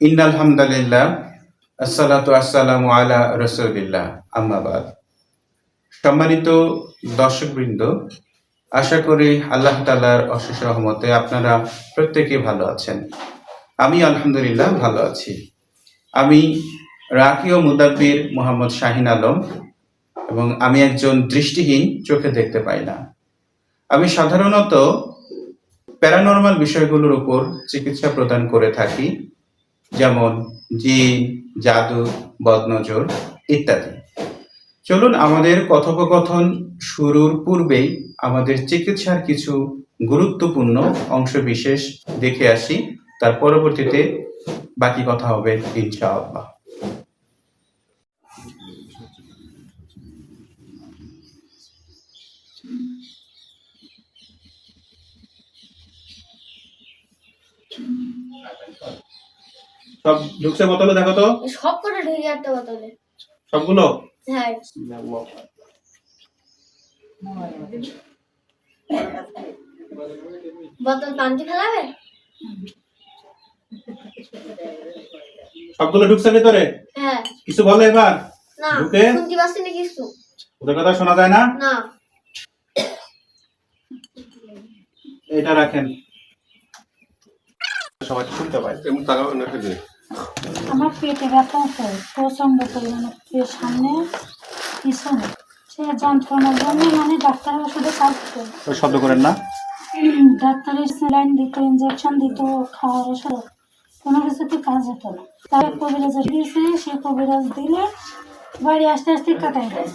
ইন্নাল হামদালিল্লাহ আসসালাতু আসসালামু আলা রসুলিল্লাহ আম্মাবাদ সম্মানিত দর্শকবৃন্দ, আশা করি আল্লাহ তালার অশেষ রহমতে আপনারা প্রত্যেকে ভালো আছেন। আমি আলহামদুলিল্লাহ ভালো আছি। আমি রাকি ও মুদাব্বির মোহাম্মদ শাহিন আলম এবং আমি একজন দৃষ্টিহীন চোখে দেখতে পাই না। আমি সাধারণত প্যারানর্মাল বিষয়গুলোর উপর চিকিৎসা প্রদান করে থাকি। যেমন জিন, জাদু, বদনজর ইত্যাদি। চলুন আমাদের কথোপকথন শুরুর পূর্বেই আমাদের চিকিৎসার কিছু গুরুত্বপূর্ণ অংশ বিশেষ দেখে আসি। তার পরবর্তীতে বাকি কথা হবে, ইনশাআল্লাহ। সব ঢুকছে বোতলে দেখো তো। সব করে ঢেকে একটা বোতলে। সবগুলো? হ্যাঁ। বোতল পান্তি ফেলাবে? সবগুলো ঢুকছে ভিতরে? হ্যাঁ। কিছু বলে এবার। না ঢুকে? শুনতে পাচ্ছি না কিছু। ওদের কথা শোনা যায় না? না। এটা রাখেন। সবাই শুনতে পায়। এমন তাকাও না আমার পেটে ব্যথা আছে প্রচণ্ড পরিমাণে সামনে পিছনে সে যন্ত্রণার জন্য মানে ডাক্তারের ওষুধে কাজ শব্দ করেন না। ডাক্তারের স্যালাইন দিত ইঞ্জেকশন দিত খাওয়ার ওষুধ। কোনো কিছুতে কাজ হতো না। তার কবিরাজ দিয়েছে সে কবিরাজ দিলে বাড়ি আস্তে আস্তে কাটাই দেয়।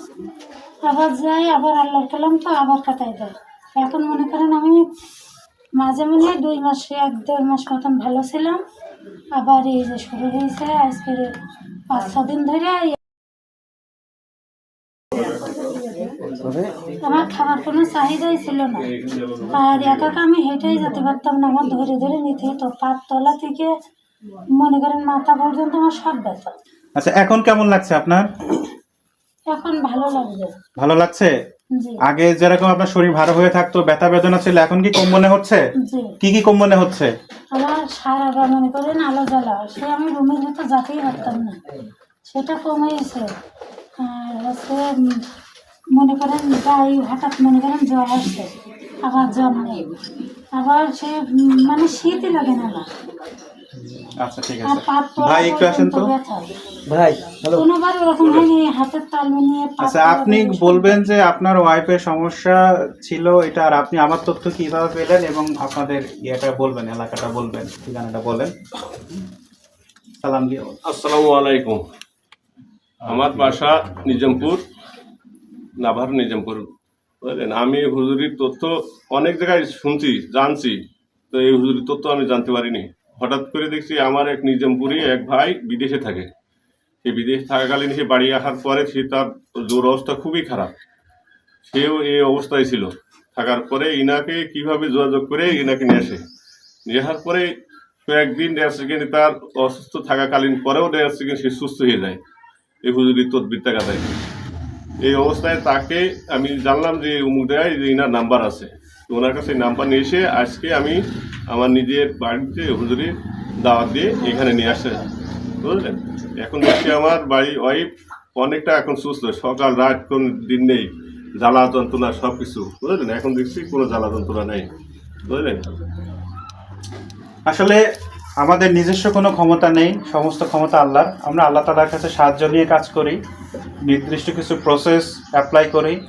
আবার যাই আবার আল্লাহর কালাম তো আবার কাটাই দেয়। এখন মনে করেন আমি মাঝে মাঝে দুই মাস এক দেড় মাস মতন ভালো ছিলাম। আবার এই যে শুরু হয়েছে আজকে পাঁচ ছ দিন ধরে আমার খাবার কোনো চাহিদাই ছিল না। আর একা আমি হেঁটেই যেতে পারতাম না আমার ধরে ধরে নিতে হতো। পাত তলা থেকে মনে করেন মাথা পর্যন্ত আমার সব ব্যথা। আচ্ছা এখন কেমন লাগছে আপনার? এখন ভালো লাগছে। ভালো লাগছে? আগে যেরকম আপনার শরীর ভালো হয়ে থাকতো ব্যথা বেদনা ছিল এখন কি কম মনে হচ্ছে কি কি কম মনে হচ্ছে? আমার সারা গা মনে করেন আলো জ্বালা। সে আমি রুমের ভিতর যেতেই পারতাম না সেটা কমে গেছে। আর হচ্ছে মনে করেন গায়ে হঠাৎ মনে করেন জ্বর আসছে আবার জ্বর নেই। আবার সে মানে শীতই লাগে না। আচ্ছা ঠিক আছে। ভাই একটু আসেন তো। ভাই হ্যালো। কোনোবার ওরকম হয়নি হাতের তালু নিয়ে আচ্ছা আপনি বলবেন যে আপনার ওয়াইফের সমস্যা ছিল এটা আর আপনি আমার তথ্য কীভাবে পেলেন এবং আপনাদের ইয়েটা বলবেন এলাকাটা বলবেন ঠিকানাটা বলেন। সালাম দিয়ে। আসসালামু আলাইকুম। আমার বাসা নিজামপুর নাভার নিজামপুর বুঝলেন? আমি হুজুরির তথ্য অনেক জায়গায় শুনছি জানছি তো এই হুজুরির তথ্য আমি জানতে পারিনি। হঠাৎ করে দেখছি আমার এক নিজামপুরি এক ভাই বিদেশে থাকে। সে বিদেশে থাকাকালীন সে বাড়ি আসার পরে সে তার জোর অবস্থা খুবই খারাপ। সেও এই অবস্থায় ছিল। থাকার পরে ইনাকে কীভাবে যোগাযোগ করে ইনাকে নিয়ে আসে। নিয়ে আসার পরে কয়েকদিন সেকেন্ড তার অসুস্থ থাকাকালীন পরেও সেকেন্ড সে সুস্থ হয়ে যায়। এই হুজুরি তদ্বির টাকাটায় এই অবস্থায় তাকে আমি জানলাম যে উমুক দেয় যে ইনার নাম্বার আছে। ওনার কাছে নাম্বার নিয়ে এসে আজকে আমি আমার নিজের বাড়িতে হুজুরি দাওয়াত দিয়ে এখানে নিয়ে আসে। বুঝলেন? এখন দেখছি আমার বাড়ি ওয়াইফ অনেকটা এখন সুস্থ। সকাল, রাত কোন দিন নেই। জ্বালা যন্ত্রণা সব কিছু বুঝলেন? এখন দেখছি কোনো জ্বালা যন্ত্রণা নেই। বুঝলেন? আসলে আমাদের নিজস্ব কোনো ক্ষমতা নেই। সমস্ত ক্ষমতা আল্লাহর। আমরা আল্লাহ তালার কাছে সাহায্য নিয়ে কাজ করি। নির্দিষ্ট কিছু প্রসেস অ্যাপ্লাই করি।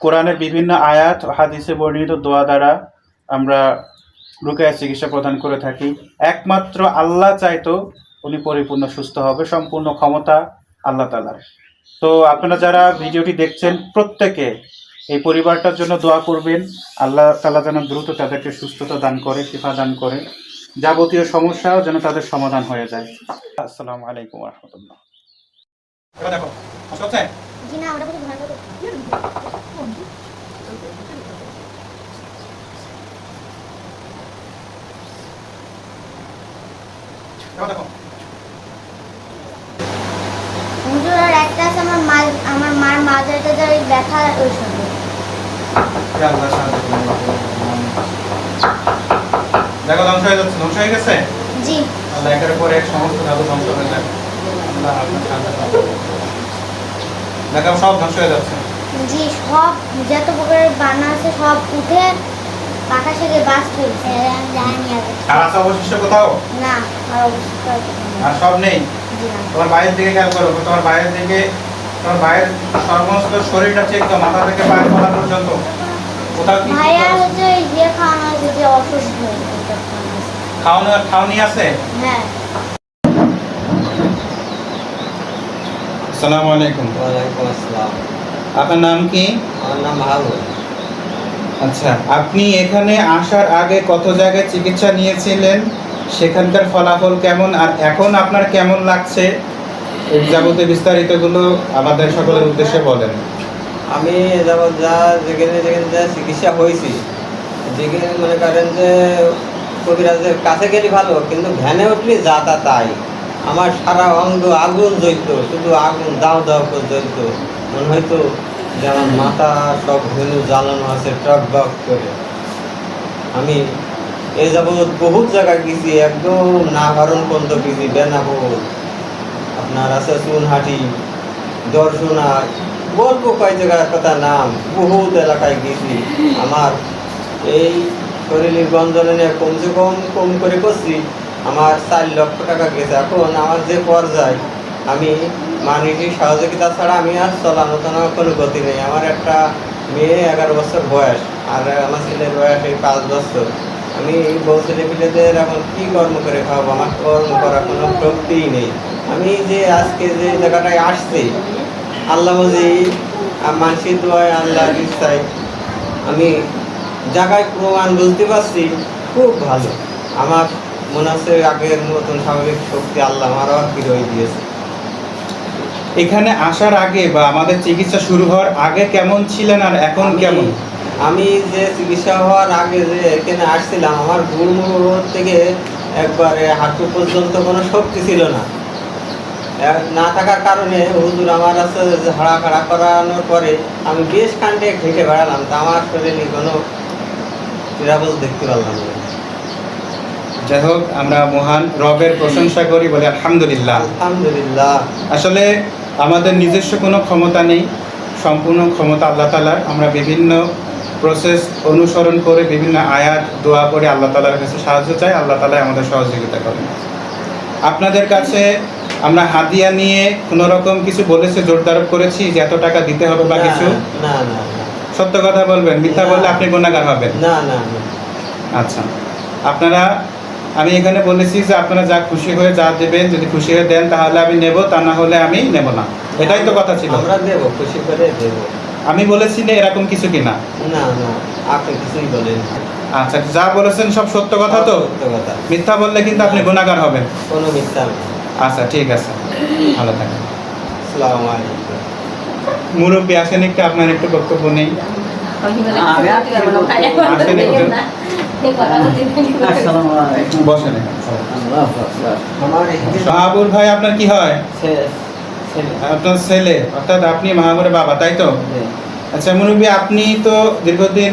কোরআনের বিভিন্ন আয়াত, হাদিসে বর্ণিত দোয়া দ্বারা আমরা রুকায়া চিকিৎসা প্রদান করে থাকি। একমাত্র আল্লাহ চাইতো উনি পরিপূর্ণ সুস্থ হবে, সম্পূর্ণ ক্ষমতা আল্লাহ তালার। তো আপনারা যারা ভিডিওটি দেখছেন, প্রত্যেকে এই পরিবারটার জন্য দোয়া করবেন। আল্লাহ তালা যেন দ্রুত তাদেরকে সুস্থতা দান করে, শিফা দান করে। যাবতীয় সমস্যাও যেন তাদের সমাধান হয়ে যায়। আসসালামু আলাইকুম রহমতুল্লাহ। দেখো জি না ওটা কিছু ভালো দেখো হুজুর আর একটা আছে আমার মা আমার মার মাজাটা যার ব্যথা ওই সঙ্গে দেখো ধ্বংস হয়ে যাচ্ছে ধ্বংস হয়ে গেছে? জি। আল্লাহ একের পর এক সমস্ত ধাতু ধ্বংস হয়ে যাবে আল্লাহ আপনার সাহায্য দেখো সব ধ্বংস হয়ে যাচ্ছে। জি সব যত প্রকারের বানা আছে সব উঠে আমি জানি আগে আর আছে অবশিষ্ট কোথাও? না আর অবস্থা আর কোথাও। নেই। আর সব নেই? তোমার বাইরের দিকে খেয়াল করো তোমার বাইরের দিকে তোমার বাইরের সমস্ত শরীরটা চেক করো মাথা থেকে পায়ের তলা পর্যন্ত? কোথাও কি ভাইয়া হচ্ছে ওই খাওয়ানো হয়েছে যে অসুস্থ হয়েছে খাওয়ানো খাওয়ানি আছে? হ্যাঁ। আসসালামু আলাইকুম। ওয়ালাইকুম আসসালাম। আপনার নাম কি? আমার নাম মাহবুব। আচ্ছা আপনি এখানে আসার আগে কত জায়গায় চিকিৎসা নিয়েছিলেন? সেখানকার ফলাফল কেমন? আর এখন আপনার কেমন লাগছে? যাবতীয় বিস্তারিতগুলো আমাদের সকলের উদ্দেশ্যে বলেন। আমি যাবৎ যা যেখানে যেখানে যা চিকিৎসা হয়েছি, যেখানে মনে করেন যে কবিরাজের কাছে গেলে ভালো, কিন্তু ভ্যানে উঠলে যা তা তাই। আমার সারা অঙ্গ আগুন জ্বলত, শুধু আগুন দাও দাও করে জ্বলত। মনে হয়তো যে আমার মাথা সব ভেনু জ্বালানো আছে টক বক করে। আমি এই যাবৎ বহুত জায়গায় গেছি, একদম না বারণ পর্যন্ত গেছি বেনাপুর আপনার আছে চুনহাটি, দর্শনা বলব কয় জায়গার কথা নাম, বহুত এলাকায় গেছি। আমার এই শরীরের গঞ্জনে কমসে কম কম করে করছি, আমার চার লক্ষ টাকা গেছে। এখন আমার যে পর্যায় আমি মানিটির সহযোগিতা ছাড়া আমি আর চলানো টানো কোনো গতি নেই। আমার একটা মেয়ে এগারো বছর বয়স, আর আমার ছেলের বয়স এই পাঁচ বছর। আমি এই বউ ছেলে পিলেদের এখন কী কর্ম করে খাওয়াবো? আমার কর্ম করার কোনো শক্তিই নেই। আমি যে আজকে যে জায়গাটায় আসছি, আল্লাহ মজি মানসির দোয়ায় আল্লাহর ইচ্ছায় আমি জায়গায় প্রমাণ বুঝতে পারছি, খুব ভালো। আমার মনে হচ্ছে আগের মতন স্বাভাবিক শক্তি আল্লাহ আমারও ফিরে দিয়েছে। এখানে আসার আগে বা আমাদের চিকিৎসা শুরু হওয়ার আগে কেমন ছিলেন আর এখন কেমন? আমি যে চিকিৎসা হওয়ার আগে যে এখানে আসছিলাম আমার গুড়মুড় থেকে একবারে হাঁটু পর্যন্ত কোনো শক্তি ছিল না। না থাকার কারণে হুজুর আমার আছে যে হাড়া খাড়া করানোর পরে আমি বেশ খানটে হেঁটে বেড়ালাম। তা আমার শরীরে কোনো নিরাপদ দেখতে পারলাম না। যাই হোক আমরা মহান রবের প্রশংসা করি বলে আলহামদুলিল্লাহ। আলহামদুলিল্লাহ। আসলে আমাদের নিজস্ব কোনো ক্ষমতা নেই। সম্পূর্ণ ক্ষমতা আল্লাহ তালার আমরা বিভিন্ন প্রসেস অনুসরণ করে বিভিন্ন আয়াত দোয়া করে আল্লাহ তালার কাছে সাহায্য চাই। আল্লাহ তালাই আমাদের সহযোগিতা করেন। আপনাদের কাছে আমরা হাদিয়া নিয়ে কোনো রকম কিছু বলেছে জোরদারব করেছি যে এত টাকা দিতে হবে বা কিছু? সত্য কথা বলবেন মিথ্যা বললে আপনি গুণাগার হবেন। না না। আচ্ছা। আপনারা আমি এখানে বলেছি যে আপনারা যা খুশি হয়ে যা দেবেন যদি খুশি হয়ে দেন তাহলে আমি নেব তা না হলে আমি নেব না। এটাই তো কথা ছিল। আমরা দেবো খুশি করে দেবো। আমি বলেছি যে এরকম কিছু কিনা না? না আপনি কিছুই বলেন আচ্ছা যা বলেছেন সব সত্য কথা তো? কথা। মিথ্যা বললে কিন্তু আপনি গুণাগার হবেন। কোনো মিথ্যা আচ্ছা ঠিক আছে। ভালো থাকেন। আসসালামু আলাইকুম। মুরব্বী আসেন একটু আপনার একটু বক্তব্য নেই। আসেন একটু। মাহাবুর ভাই, আপনার কি হয়? আপনার ছেলে, অর্থাৎ আপনি মাহাবুরের বাবা, তাই তো? আচ্ছা মুরব্বী, আপনি তো দীর্ঘদিন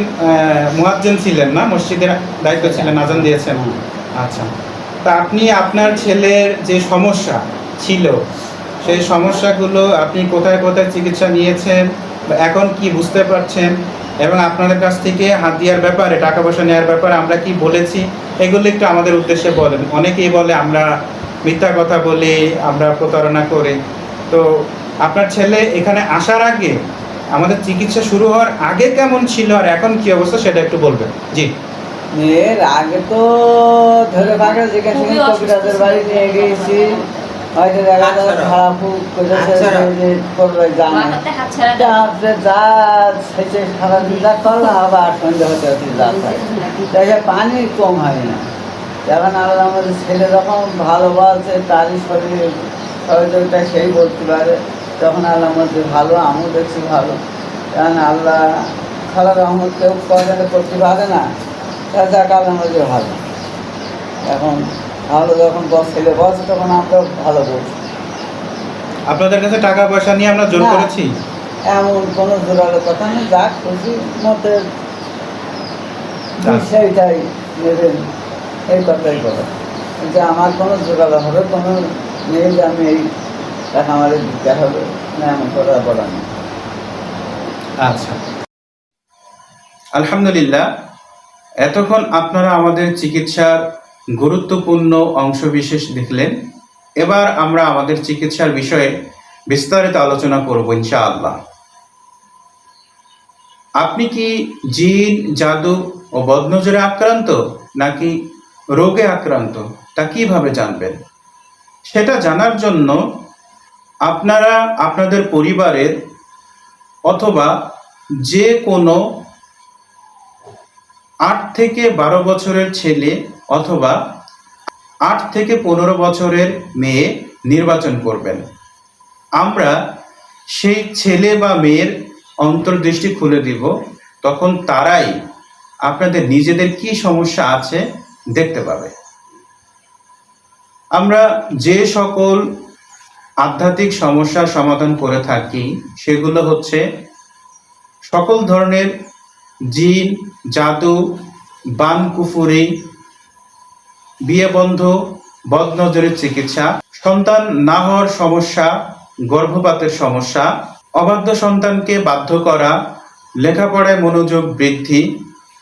মুয়াজ্জেন ছিলেন না? মসজিদের দায়িত্ব ছিলেন, আজান দিয়েছেন। আচ্ছা। তা আপনি, আপনার ছেলের যে সমস্যা ছিল, সেই সমস্যাগুলো আপনি কোথায় কোথায় চিকিৎসা নিয়েছেন? এখন কি বুঝতে পারছেন? এবং আপনাদের কাছ থেকে হাতিয়ার ব্যাপারে টাকা পয়সা নেওয়ার ব্যাপারে আমরা কি বলেছি এগুলো একটু আমাদের উদ্দেশ্যে বলেন। অনেকেই বলে আমরা মিথ্যা কথা বলি আমরা প্রতারণা করি। তো আপনার ছেলে এখানে আসার আগে আমাদের চিকিৎসা শুরু হওয়ার আগে কেমন ছিল আর এখন কি অবস্থা সেটা একটু বলবেন। জি। এর আগে তো ধরে ভাগে যেখানে কবিরাজের বাড়ি নিয়ে গিয়েছি। হয়তো দেখা। খারাপ করেছে। যে সেচে আবার সন্ধ্যে হতে হতে যা হয় দেখে পানি কম হয় না। এখন আলাদা আমাদের ছেলে যখন ভালো বলছে তারই শরীরে সহযোগিতা সেই বলতে পারে। তখন আল্লাহ ভালো আমিও দেখছি ভালো। কারণ আল্লাহ খালা রহমত কেউ করে করতে পারে না। তা যাক আল্লাহ ভালো। এখন ভালো যখন বস ছেলে বসে তখন আমরা ভালো বলছি আপনাদের কাছে টাকা পয়সা নিয়ে আমরা জোর না। করেছি এমন কোনো জোরালো কথা নেই যাক খুশি মতে। সেইটাই নেবেন এই কথাই বলা যে আমার কোনো জোগাড় হবে কোনো নেই যে আমি এই টাকা আমাদের দিতে হবে না এমন কথা বলা নেই আচ্ছা আলহামদুলিল্লাহ এতক্ষণ আপনারা আমাদের চিকিৎসার গুরুত্বপূর্ণ অংশবিশেষ দেখলেন। এবার আমরা আমাদের চিকিৎসার বিষয়ে বিস্তারিত আলোচনা করব ইনশাআল্লাহ। আপনি কি জিন, জাদু ও বদনজরে আক্রান্ত নাকি রোগে আক্রান্ত? তা কীভাবে জানবেন? সেটা জানার জন্য আপনারা আপনাদের পরিবারের অথবা যে কোনো আট থেকে বারো বছরের ছেলে অথবা আট থেকে পনেরো বছরের মেয়ে নির্বাচন করবেন। আমরা সেই ছেলে বা মেয়ের অন্তর্দৃষ্টি খুলে দিব, তখন তারাই আপনাদের নিজেদের কি সমস্যা আছে দেখতে পাবে। আমরা যে সকল আধ্যাত্মিক সমস্যার সমাধান করে থাকি, সেগুলো হচ্ছে সকল ধরনের জিন, জাদু, বান, কুফুরি বিয়ে বন্ধ বদনজরের চিকিৎসা, সন্তান না হওয়ার সমস্যা, গর্ভপাতের সমস্যা, অবাধ্য সন্তানকে বাধ্য করা, লেখাপড়ায় মনোযোগ বৃদ্ধি,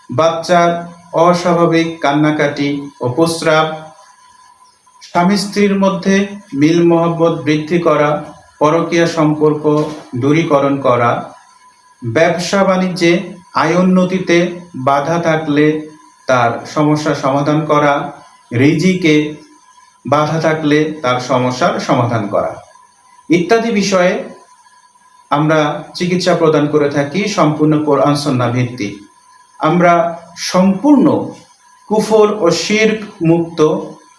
বাচ্চার অস্বাভাবিক কান্নাকাটি ও প্রস্রাব, স্বামী স্ত্রীর মধ্যে মিল মহব্বত বৃদ্ধি করা, পরকীয়া সম্পর্ক দূরীকরণ করা, ব্যবসা বাণিজ্যে আয় উন্নতিতে বাধা থাকলে তার সমস্যার সমাধান করা রিজিকে বাধা থাকলে তার সমস্যার সমাধান করা। ইত্যাদি বিষয়ে আমরা চিকিৎসা প্রদান করে থাকি সম্পূর্ণ কোরআন সন্না ভিত্তিক। আমরা সম্পূর্ণ কুফর ও শির্ক মুক্ত,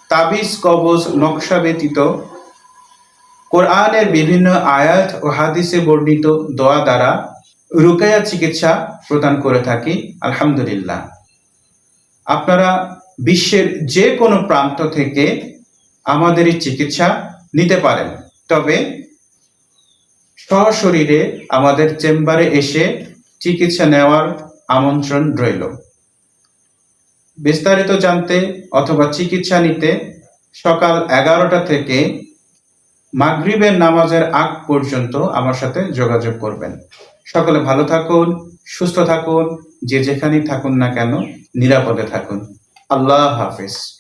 তাবিজ, কবজ, নকশা ব্যতীত কোরআনের বিভিন্ন আয়াত ও হাদিসে বর্ণিত দোয়া দ্বারা রুকায়া চিকিৎসা প্রদান করে থাকি। আলহামদুলিল্লাহ। আপনারা বিশ্বের যে কোনো প্রান্ত থেকে আমাদের চিকিৎসা নিতে পারেন। তবে সশরীরে আমাদের চেম্বারে এসে চিকিৎসা নেওয়ার আমন্ত্রণ রইল। বিস্তারিত জানতে অথবা চিকিৎসা নিতে সকাল এগারোটা থেকে মাগরিবের নামাজের আগ পর্যন্ত আমার সাথে যোগাযোগ করবেন। সকলে ভালো থাকুন, সুস্থ থাকুন, যে যেখানেই থাকুন না কেন, নিরাপদে থাকুন। আল্লাহ হাফিজ।